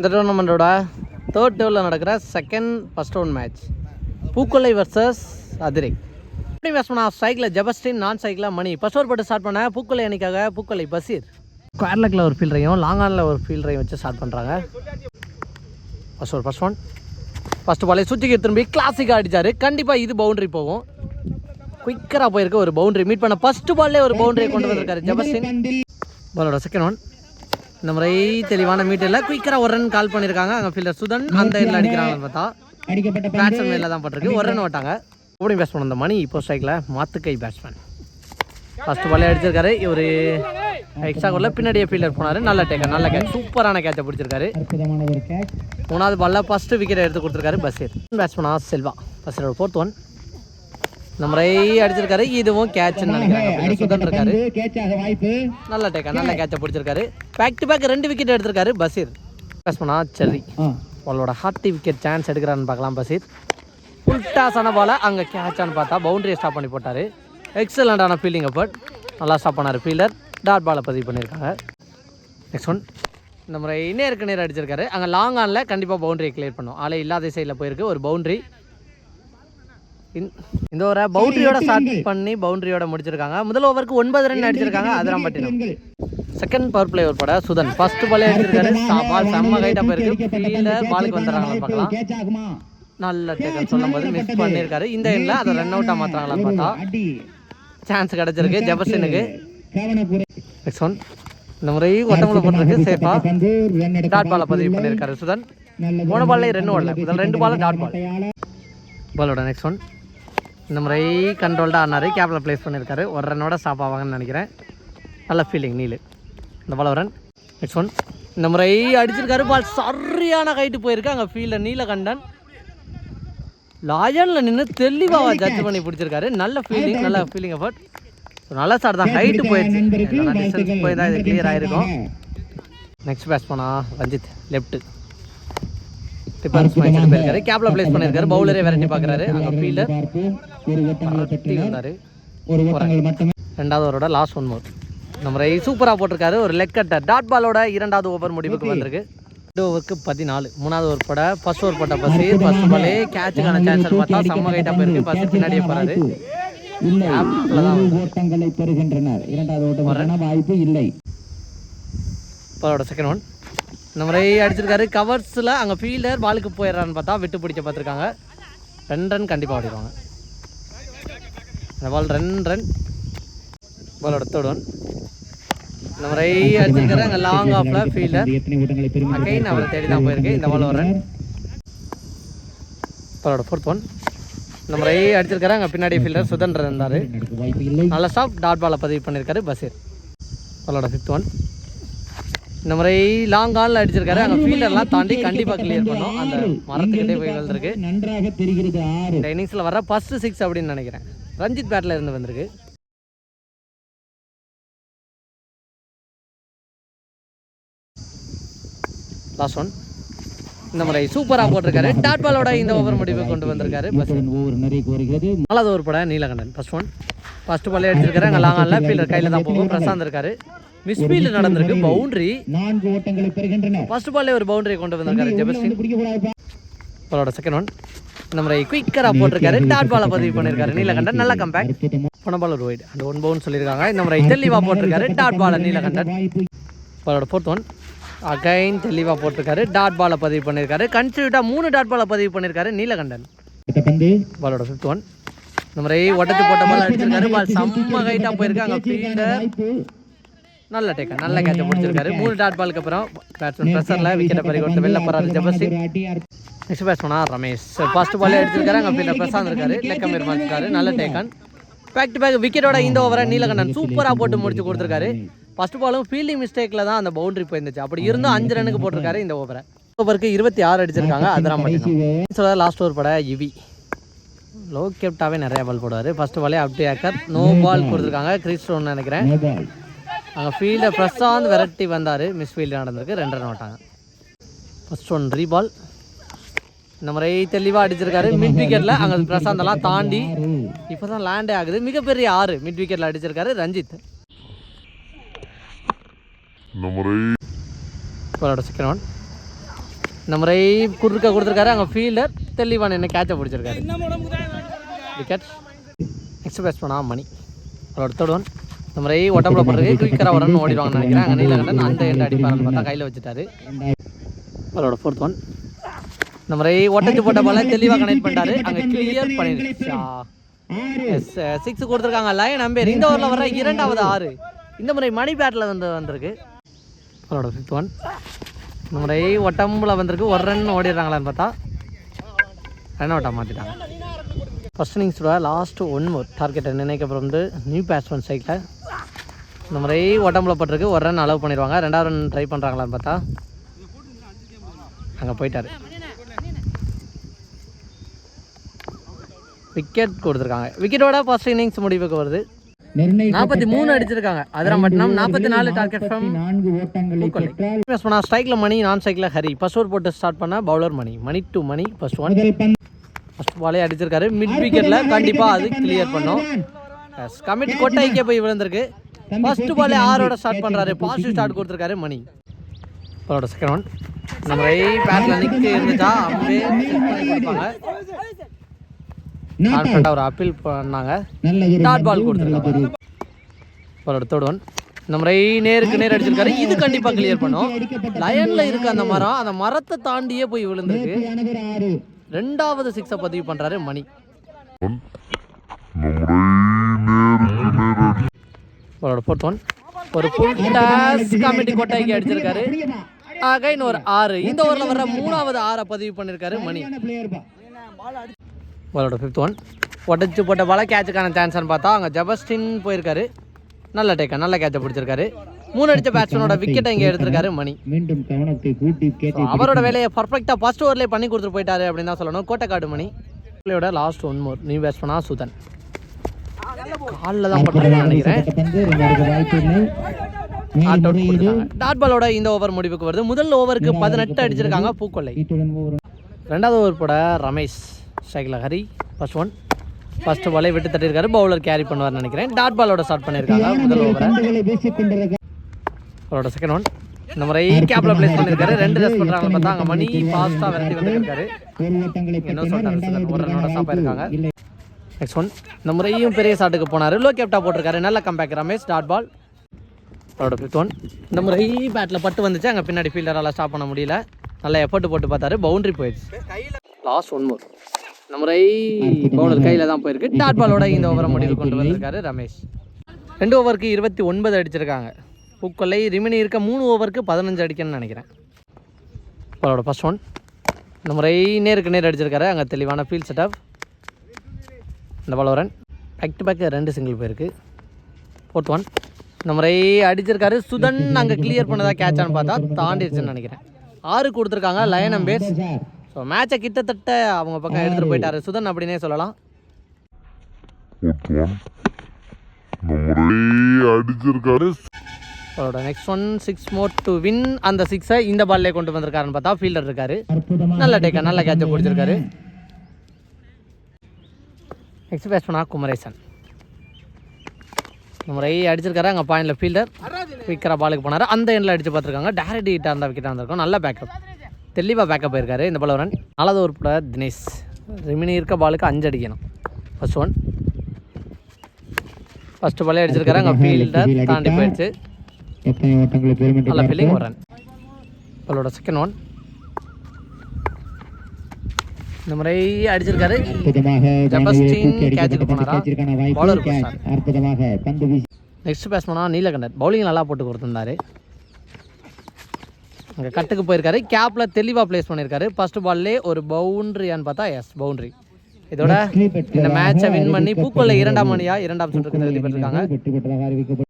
இந்த டோர்னமெண்ட்டோட தேர்ட் டேவில் நடக்கிற second first round match Pookollai versus Adirai. எப்படி பேஸ் பண்ணா சைக்கிளில் ஜபஸ்டின் நான் சைக்கிளில் மணி. ஃபஸ்ட் ஓவர் போட்டு ஸ்டார்ட் பண்ண பூக்கொல்லை அணிக்காக பூக்கொல்லை பசீர். குவார்லக்கில் ஒரு ஃபீல்டரையும் லாங் ஆனில் ஒரு ஃபீல்டரையும் வச்சு ஸ்டார்ட் பண்ணுறாங்க first over first one first பாலே சுற்றிக்கு திரும்பி கிளாசிக்காக அடிச்சார். கண்டிப்பாக இது பவுண்டரி போகும். குயிக்கராக போயிருக்க ஒரு பவுண்டரி மீட் பண்ண ஃபஸ்ட்டு பால்லே ஒரு பவுண்டரியை கொண்டு வந்திருக்காரு ஜபஸ்டின். பாலோட செகண்ட் ஒன் இந்த முறை தெளிவான மீட்டரில் குயிக்கராக ஒரு ரன் கால் பண்ணியிருக்காங்க அங்கே ஃபீல்டர் சுதன் அந்த எண்ணில் அடிக்கிறாங்கன்னு பார்த்தா. அடிக்கப்பட்ட பேட்ஸ்மேன் மேலே தான் பட்டிருக்கு. ஒரு ரன் விட்டாங்க ஓப்பனிங் பேட்ஸ்மேன் அந்த மணி இப்போ ஸ்ட்ரைக்கில் மாத்துக்கை பேட்ஸ்மேன் ஃபர்ஸ்ட் பாலே அடிச்சிருக்காரு. இவர் எக்ஸ்ட்ரா கோலில் பின்னாடியே ஃபீல்டர் போனார். நல்ல டேக்கர் நல்ல கேட்ச் சூப்பரான கேட்சை பிடிச்சிருக்காரு. மூணாவது பால்ல ஃபர்ஸ்ட் விக்கெட் எடுத்து கொடுத்துருக்காரு பஷீர் பேட்ஸ்மேனா செல்வா. பஷீரோட ஃபோர்த் ஒன் முறை அடிச்சிருக்காரு. இதுவும் கேட்ச்னு நினைக்கிறாங்க சுதன் இருக்காரு. நல்ல டேக்கர் நல்ல கேட்சை பிடிச்சிருக்காரு. பேக் டு பேக் ரெண்டு விக்கெட் எடுத்திருக்காரு பஷீர் பேட்ஸ்மேனா செர்ரி ஆ, அவளோட ஹார்ட்டி விக்கெட் சான்ஸ் எடுக்கிறான்னு பார்க்கலாம் பஷீர் ஃபுல் டாஸான பால அங்கே கேட்சான்னு பார்த்தா பவுண்டரியை ஸ்டாப் பண்ணி போட்டார். எக்ஸலண்டான ஃபீல்டிங் எஃபர்ட் நல்லா ஸ்டாப் பண்ணார் ஃபீல்டர் டாட் பாலை பதிவு பண்ணியிருக்காங்க. நெக்ஸ்ட் ஒன் இந்த முறை நேருக்கு நேர் அடிச்சிருக்காரு. அங்கே லாங் ஆனில் கண்டிப்பாக பவுண்டரியை கிளியர் பண்ணும். ஆளே இல்லாத சைடில் போயிருக்கு. ஒரு பவுண்டரி இந்த ஒரு பவுண்டரியோட ஸ்டார்ட் பண்ணி பவுண்டரியோட முடிச்சிருக்காங்க. முதல் ஓவருக்கு ஒன்பது ரன் அடிச்சிருக்காங்க. அதிராம்பட்டினம் ரன்கள். செகண்ட் பவர் பிளே உட்பட சுதன் ஃபர்ஸ்ட் பாலே அடிச்சிருக்காரு பால் செம்ம கைட்டாக போயிருக்கு ஃபீல்டர் பாலுக்கு வந்துடுறாங்களான்னு பார்க்கலாம். நல்ல டேக்கர் சொல்லும்போது மிஸ் பண்ணியிருக்காரு. இந்த எண்ணில் அதை ரன் அவுட்டாக மாற்றுறாங்களான்னு பார்த்தா. சான்ஸ் கிடச்சிருக்கு. ஜெபர்சனுக்கு நெக்ஸ்ட் ஒன் இந்த முறை ஒட்டமுள்ள போட்டிருக்கு. சேஃபா. டாட் பாலை பதிவு பண்ணியிருக்காரு சுதன். போன பால்லே ரெண்டு ஓடல முதல் ரெண்டு பால் டாட் பால் பாலோட நெக்ஸ்ட் ஒன் இந்த முறை கண்ட்ரோல்டாக ஆனார் கேப்பில் ப்ளேஸ் பண்ணியிருக்காரு ஒரு ரன்னோட ஸ்டாப் ஆவாங்கன்னு நினைக்கிறேன். நல்ல ஃபீலிங் நீலு. இந்த பால் ரன் நெக்ஸ்ட் ஒன் இந்த முறை அடிச்சிருக்காரு பால் சரியான ஹைட்டு போயிருக்கு. அங்கே ஃபீல்டர் நீலகண்டன். லாயனில் நின்று தெளிவாக ஜட்ஜ் பண்ணி பிடிச்சிருக்காரு. நல்ல ஃபீலிங் நல்ல ஃபீலிங் எஃபர்ட் நல்ல சார் தான். ஹைட்டு போயிடுச்சு. டிஸ்டன்ஸ் போய் தான் இது கிளியர் ஆயிருக்கும். நெக்ஸ்ட் பேட்ஸ் போனா ரஞ்சித். லெஃப்ட் போயிருக்காரு கேப்ல ப்ளேஸ் பண்ணியிருக்காரு. பவுலரே விரட்டி அங்கே ஃபீல்டர் வந்தார் மட்டுமே ரெண்டாவது ஓவரோட லாஸ்ட் ஒன் மோர் நம்ம சூப்பராக போட்டிருக்காரு. ஒரு லெக் கட்டர் டாட் பாலோட இரண்டாவது ஓவர் முடிவுக்கு வந்திருக்கு. ரெண்டு ஓவருக்கு பதினாலு. மூணாவது ஓவர் போட ஃபர்ஸ்ட் ஓவர் போட்ட பசீர் ஃபர்ஸ்ட் பாலே கேட்சுக்கான சான்ஸ் பார்த்தா செம்ம கைட்டாக போயிருக்கு. பசீர் பின்னாடியே போறாரு. இல்லை. கேப்ல தான் ஒரு ஓட்டங்களை பெறுகின்றனர். இரண்டாவது ஓட்டமான வாய்ப்பு இல்லை. பாலோட செகண்ட் ஒன் இந்த முறை அடிச்சிருக்காரு. கவர்ஸில் அங்கே ஃபீல்டர் பாலுக்கு போயிடுறான்னு பார்த்தா விட்டு பிடிக்க பார்த்துருக்காங்க. ரெண்டு ரன் கண்டிப்பாக ஓடிடுவாங்க. இந்த பால் ரெண்டு ரன். பால் தேர்ட் இந்த முறை அடிச்சிருக்காரு. அங்கே லாங் ஆஃபில் ஃபீல்டர் அது அகைன் அவரை தேடி தான் போயிருக்கு. இந்த பால் ஒரு ரன் பாலோட ஃபோர்த் ஒன் இந்த முறை அடிச்சிருக்காரு. அங்கே பின்னாடி ஃபீல்டர் சுதந்திரன் இருந்தார். நல்ல ஸ்டாப் டாட் பாலை பதிவு பண்ணியிருக்காரு பசீர். பாலோட ஃபிஃப்த் ஒன் இந்த முறை லாங் ஆனில் அடிச்சிருக்காரு. அங்கே ஃபீல்டர்லாம் தாண்டி கண்டிப்பாக கிளியர் பண்ணோம். அந்த மரத்துக்கிட்டே போய் வந்திருக்கு நன்றாக தெரிகிறது இந்த இன்னிங்ஸில் வர ஃபர்ஸ்ட் சிக்ஸ் அப்படின்னு நினைக்கிறேன். ரஞ்சித் பேட்டில் இருந்து வந்திருக்கு. லாஸ்ட் ஒன் இந்த முறை சூப்பராக போட்டிருக்காரு. டாட் பாலோட இந்த ஓவர் முடிவு கொண்டு வந்திருக்காரு. நாலாவது ஓவர் பட நீலகண்டன். ஃபர்ஸ்ட் ஒன் ஃபர்ஸ்ட் பாலே அடிச்சிருக்காரு. அங்கே லாங் ஆனில் ஃபீல்டர் கையில் தான் போகும். பிரசாந்த் இருக்காரு. மிஸ் ஃபீல்டு நடந்திருக்கு. பவுண்டரி நான்கு ஓட்டங்களை பெறுகின்றனர். ஃபர்ஸ்ட் பால்லே ஒரு பவுண்டரி கொண்டு வந்திருக்காரு ஜெபஸ்டின் பாலோட செகண்ட் ஒன் இந்த முறை குயிக்கராக போட்டிருக்காரு. டாட் பாலை பதிவு பண்ணியிருக்காரு நீலகண்டன் நல்ல கம்பேக் போன பால் ஒரு ஒயிட் அந்த ஒன் பவுன் சொல்லியிருக்காங்க. இந்த முறை தெளிவாக போட்டிருக்காரு. டாட் பாலை நீலகண்டன். பாலோட ஃபோர்த் ஒன் அகைன் தெளிவாக போட்டிருக்காரு. டாட் பாலை பதிவு பண்ணியிருக்காரு கன்சியூட்டாக மூணு டாட் பாலை பதிவு பண்ணியிருக்காரு நீலகண்டன். பாலோட ஃபிஃப்த் ஒன் இந்த முறை உடச்சு போட்ட பால் அடிச்சிருக்காரு. பால் செம்ம ஹைட்டாக போயிருக்காங்க. ஃபீல்டர் நல்ல டேக்கா நல்ல கேட்ச பிடிச்சிருக்காரு. மூணு டாட் பாலுக்கு அப்புறம் பேட்ஸ்மேன் ப்ரெஷரில் விக்கெட்டை பறி கொடுத்து வெளில அடி அற்ப- நெக்ஸ்ட் பேட்ஸ்மேனா ரமேஷ். ஃபர்ஸ்ட் பாலே அடிச்சிருக்காரு அங்கே ஃபீல்டர் பிரசாந்த் இருக்காரு. லெக்கம் இருக்காரு. நல்ல டேக்கன் பேக் டு பேக் விக்கெட்டோட இந்த ஓவரை நீலகண்டன் சூப்பராக போட்டு முடிச்சு கொடுத்துருக்காரு. ஃபர்ஸ்ட் பாலும் ஃபீல்டிங் மிஸ்டேக்கில் தான் அந்த பவுண்டரி போயிருந்துச்சு. அப்படி இருந்தும் அஞ்சு ரனுக்கு போட்டிருக்காரு இந்த ஓவரை ஓவருக்கு இருபத்தி ஆறு அடிச்சிருக்காங்க. அதெல்லாம் மட்டும் லாஸ்ட் ஓவர் பட இவி. லோ கேப்டாவே நிறைய பால் போடுவார். ஃபர்ஸ்ட் பாலே அப்டி ஏக்கர் நோ பால் கொடுத்துருக்காங்க. கிரீஸ் ஸ்டோன் நினைக்கிறேன். ஃபீல்டர் பிரசாந்த் விரட்டி வந்தார். மிஸ் ஃபீல்டு நடந்திருக்கு. ரெண்டு ரன் விட்டாங்க ஃபர்ஸ்ட் ஒன் ரீபால் இந்த முறை தெளிவாக அடிச்சிருக்காரு. மிட் விக்கெட்டில் அங்கே பிரசாந்த் எல்லாம் தாண்டி இப்போ தான் லேண்டே ஆகுது. மிகப்பெரிய ஆறு மிட் விக்கெட்டில் அடிச்சிருக்காரு ரஞ்சித். பாலோட செகண்ட் ஒன் இந்த முறை குறுக்க கொடுத்துருக்காரு. அங்கே ஃபீல்டர் தெளிவான என்ன கேட்சை பிடிச்சிருக்காரு. விக்கெட் நெக்ஸ்ட் பேட்ஸ் பண்ணா மணி. அவரோட தேர்ட் ஒன் இந்த முறை ஒட்டம்புல போடுறது குயிக்கராக வரணும்னு ஓடிடுவாங்கன்னு நினைக்கிறேன். அங்கே நீலகண்டன் அந்த எண்ட் அடிப்பாருன்னு பார்த்தா கையில் வச்சுட்டாரு. அவரோட ஃபோர்த் ஒன் இந்த முறை ஒட்டச்சு போட்ட பால தெளிவாக கனெக்ட் பண்ணிட்டாரு. அங்கே கிளியர் பண்ணிடுச்சா. எஸ் சிக்ஸ் கொடுத்துருக்காங்க. லயன் அம்பேர் இந்த ஓவரில் வர இரண்டாவது ஆறு. இந்த முறை மணி பேட்டில் வந்து வந்திருக்கு. அவரோட ஃபிஃப்த் ஒன் இந்த முறை ஒட்டம்புல வந்திருக்கு. ஒரு ரன் ஓடிடுறாங்களான்னு பார்த்தா ரன் அவுட்டாக மாற்றிட்டாங்க ஃபர்ஸ்ட் இன்னிங்ஸோட லாஸ்ட் ஒன் மோர் டார்கெட்டை நினைக்கப்புறம் வந்து நியூ பேட்ஸ்மேன் சைக்கில் இந்த முறை ஒட்டம்புல பட்டிருக்கு ஒரு ரன் அலோவ் பண்ணிடுவாங்க ரெண்டாவது ரன் ட்ரை பண்ணுறாங்களான்னு பார்த்தா அங்கே போயிட்டாரு. விக்கெட் கொடுத்துருக்காங்க. விக்கெட்டோட ஃபர்ஸ்ட் இன்னிங்ஸ் முடிவுக்கு வருது. நாற்பத்தி மூணு அடிச்சிருக்காங்க. அதிரம்பட்டினம் நாற்பத்தி நாலு டார்கெட் ஃப்ரம் பேஸ் பண்ணா ஸ்ட்ரைக்கில் மணி நான் ஸ்ட்ரைக்கில் ஹரி. ஃபர்ஸ்ட் ஓவர் போட்டு ஸ்டார்ட் பண்ண bowler Mani. Mani to Mani first one first பாலே அடிச்சிருக்காரு. மிட் விக்கெட்டில் கண்டிப்பாக அது கிளியர் பண்ணும். கமிட் கொட்டைக்கே போய் விழுந்திருக்கு. ஃபர்ஸ்ட் பாலே ஆரோட ஸ்டார்ட் பண்ணுறாரு பாசிட்டிவ் ஸ்டார்ட் கொடுத்துருக்காரு மணி. அவரோட செகண்ட் ஒன் நம்ம பேட்டில் நிற்க இருந்துச்சா? அம்பே set பண்ணி கொடுப்பாங்க. ஒரு அப்பீல் பண்ணாங்க. டாட் பால் கொடுத்துருக்காங்க அவரோட தேர்ட் ஒன் இந்த முறை நேருக்கு நேர் அடிச்சிருக்காரு. இது கண்டிப்பாக கிளியர் பண்ணும். லயனில் இருக்க அந்த மரம் அந்த மரத்தை தாண்டியே போய் விழுந்திருக்கு. ரெண்டாவது சிக்ஸை பதிவு பண்ணுறாரு மணி. அவரோட ஃபோர்த் ஒன் ஒரு ஃபுல் டாஸ் கமிட்டி கொட்டாய்க்கு அடிச்சிருக்காரு. அகைன் ஒரு ஆறு. இந்த ஓவரில் வர மூணாவது ஆறை பதிவு பண்ணியிருக்காரு மணி. அவரோட ஃபிஃப்த் ஒன் உடச்சு போட்ட பால கேட்சுக்கான சான்ஸ்னு பார்த்தா அங்கே ஜபஸ்டின் போயிருக்காரு. நல்ல டேக்கா நல்ல கேட்சை பிடிச்சிருக்காரு. மூணு அடிச்ச பேட்ஸ்மேனோட விக்கெட்டை இங்கே எடுத்திருக்காரு மணி. மீண்டும் கவனத்தை கூட்டி அவரோட வேலையை பர்ஃபெக்டாக ஃபர்ஸ்ட் ஓவர்லேயே பண்ணி கொடுத்துட்டு போயிட்டாரு அப்படின்னு தான் சொல்லணும். கோட்டைக்காடு மணி. பிள்ளையோட லாஸ்ட் ஒன் மோர் நியூ பேட்ஸ்மனா சுதன். காலில் தான் பண்ணுறேன்னு நினைக்கிறேன். டாட் பாலோட இந்த ஓவர் முடிவுக்கு வருது. முதல் ஓவருக்கு பதினெட்டு அடிச்சிருக்காங்க ஓவர் ரெண்டாவது ஓவர் போட ரமேஷ் ஸ்ட்ரைக்கில் ஹரி ஃபர்ஸ்ட் ஒன் ஃபர்ஸ்ட் பாலே விட்டு தட்டியிருக்காரு. பவுலர் கேரி பண்ணுவார்னு நினைக்கிறேன். டாட் பாலோட ஸ்டார்ட் பண்ணியிருக்காங்க. முதல் ஓவரை அவரோட செகண்ட் ஒன் இந்த முறை கேப்ல பிளேஸ் பண்ணியிருக்காரு. ரெண்டு ரெஸ்ட் பண்ணுறாங்க பார்த்தா அங்கே மணி ஃபாஸ்ட்டாக விரட்டி வந்துருக்காரு சொல்லிட்டாரு இரண்டாவது ஒரு ரன்னோட ஸ்டாப் ஆயிருக்காங்க. நெக்ஸ்ட் ஒன் இந்த முறையும் பெரிய ஷாட்டுக்கு போனார். லோ கேப்டா போட்டிருக்காரு. நல்ல கம்பேக் ரமேஷ் டாட் பால் அவரோட ஃபிஃப்த் ஒன் இந்த முறை பேட்டில் பட்டு வந்துச்சு. அங்கே பின்னாடி ஃபீல்டரால் ஸ்டாப் பண்ண முடியல. நல்லா எஃபர்ட் போட்டு பார்த்தாரு. பவுண்டரி போயிடுச்சு. லாஸ்ட் ஒன் மோர் இந்த முறை பவுலர் கையில் தான் போயிருக்கு. டாட் பாலோட இந்த ஓவரை முடிவு கொண்டு வந்திருக்காரு ரமேஷ். ரெண்டு ஓவருக்கு இருபத்தி ஒன்பது அடிச்சிருக்காங்க. பூக்கொல்லை ரிமினி இருக்க மூணு ஓவருக்கு பதினஞ்சு அடிக்கணும்னு நினைக்கிறேன். அவரோட ஃபர்ஸ்ட் ஒன் இந்த முறை நேருக்கு நேர் அடிச்சிருக்காரு. அங்கே தெளிவான ஃபீல்ட் செட்டப் இந்த ball run back to back ரெண்டு சிங்கிள் போயிருக்கு. ஃபோர்த் ஒன் இந்த முறை அடிச்சிருக்காரு சுதன். அங்கே கிளியர் பண்ணதா கேட்சான்னு பார்த்தா தாண்டிடுச்சுன்னு நினைக்கிறேன். ஆறு கொடுத்துருக்காங்க லயன் அம்பேஸ் ஸோ மேட்சை கிட்டத்தட்ட அவங்க பக்கம் எடுத்துகிட்டு போயிட்டாரு. சுதன் அப்படின்னே சொல்லலாம். அடிச்சிருக்காரு. அவரோட next one six more to win அந்த சிக்ஸை இந்த பால்லே கொண்டு வந்திருக்காருன்னு பார்த்தா ஃபீல்டர் இருக்காரு. நல்ல டேக்கா நல்ல கேட்சை பிடிச்சிருக்காரு. நெக்ஸ்ட் பேட்ஸ்மனா குமரேசன். இந்த முறை அடிச்சிருக்காரு அங்கே பாயிண்டில் ஃபீல்டர் குயிக்கராக பாலுக்கு போனார். அந்த எண்ணில் அடிச்சு பார்த்துருக்காங்க. டேரக்ட் ஹிட்டாக இருந்தால் விக்கெட்டாக இருந்திருக்கும். நல்ல பேக்கப் தெளிவாக பேக்கப் போயிருக்காரு. இந்த பால் ரன் நாலாவது ஒரு கூட தினேஷ். ரிமினி இருக்க பாலுக்கு அஞ்சு அடிக்கணும். ஃபர்ஸ்ட் ஒன் ஃபர்ஸ்ட் பாலே அடிச்சிருக்காரு. அங்கே ஃபீல்டர் தாண்டி போயிடுச்சு. நல்ல ஃபீல்டிங் ஒரு ரன் பாலோட செகண்ட் ஒன் இந்த முறை அடிச்சிருக்காரு. நெக்ஸ்ட் பேட்ஸ்மனா நீலகண்டர் பவுலிங் நல்லா போட்டு கொடுத்துருந்தாரு. அங்கே கட்டுக்கு போயிருக்காரு. கேப்பில் தெளிவாக ப்ளேஸ் பண்ணியிருக்காரு. ஃபர்ஸ்ட் பால்லே ஒரு பவுண்ட்ரியான்னு பார்த்தா எஸ் பவுண்ட்ரி இதோட இந்த மேட்சை வின் பண்ணி பூக்கொல்ல இரண்டாம் மணியா இரண்டாம் சுற்றுக்கு தகுதி பெற்றிருக்காங்க.